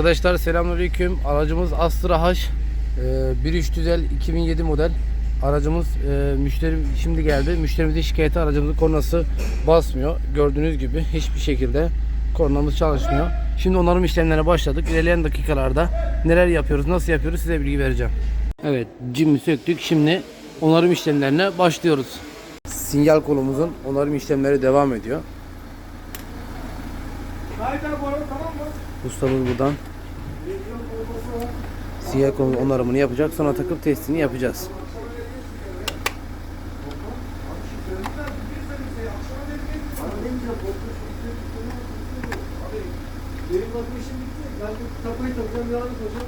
Arkadaşlar selamünaleyküm. Aracımız Astra H. Ee, 1.3 dizel 2007 model. Aracımız e, müşteri şimdi geldi. Müşterimizin şikayeti aracımızın kornası basmıyor. Gördüğünüz gibi hiçbir şekilde kornamız çalışmıyor. Şimdi onarım işlemlerine başladık. İlerleyen dakikalarda neler yapıyoruz, nasıl yapıyoruz size bilgi vereceğim. Evet, cimi söktük. Şimdi onarım işlemlerine başlıyoruz. Sinyal kolumuzun onarım işlemleri devam ediyor. Ustamız buradan kolu onarımını yapacak. Sonra takıp testini yapacağız.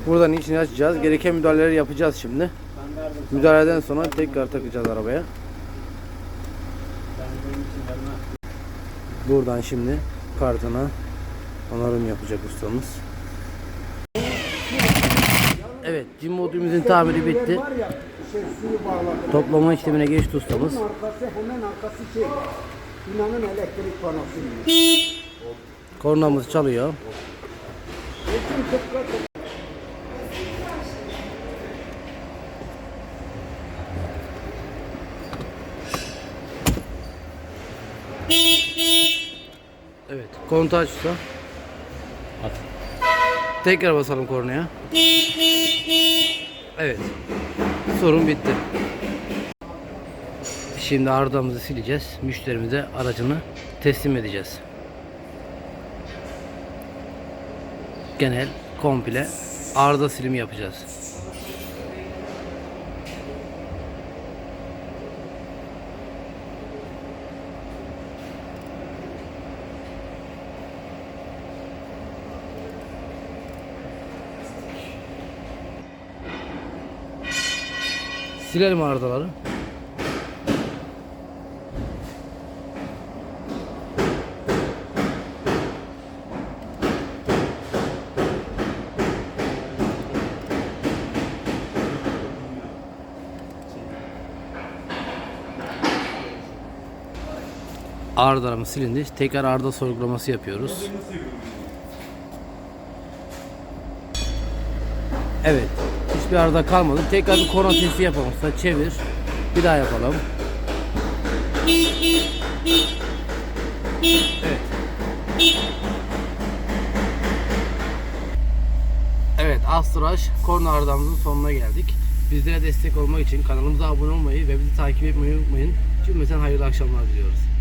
Buradan içini açacağız. Gereken müdahaleleri yapacağız şimdi. Müdahaleden sonra tekrar takacağız arabaya. Buradan şimdi kartına onarım yapacak ustamız. Evet, cim modülümüzün tamiri bitti. Toplama işlemine geçti ustamız. Kornamız çalıyor. Evet, kontağı aç usta. Tekrar basalım kornaya. Evet. Sorun bitti. Şimdi ardamızı sileceğiz. Müşterimize aracını teslim edeceğiz. Genel, komple arda silimi yapacağız. Silelim ardaları. Ardalarımız silindi. Tekrar arda sorgulaması yapıyoruz. Evet. Hiçbir arada kalmadı. Tekrar bir korna testi yapalım. Çevir. Bir daha yapalım. Evet. Evet Astroş korna ardamızın sonuna geldik. Bizlere destek olmak için kanalımıza abone olmayı ve bizi takip etmeyi unutmayın. Cümleten hayırlı akşamlar diliyoruz.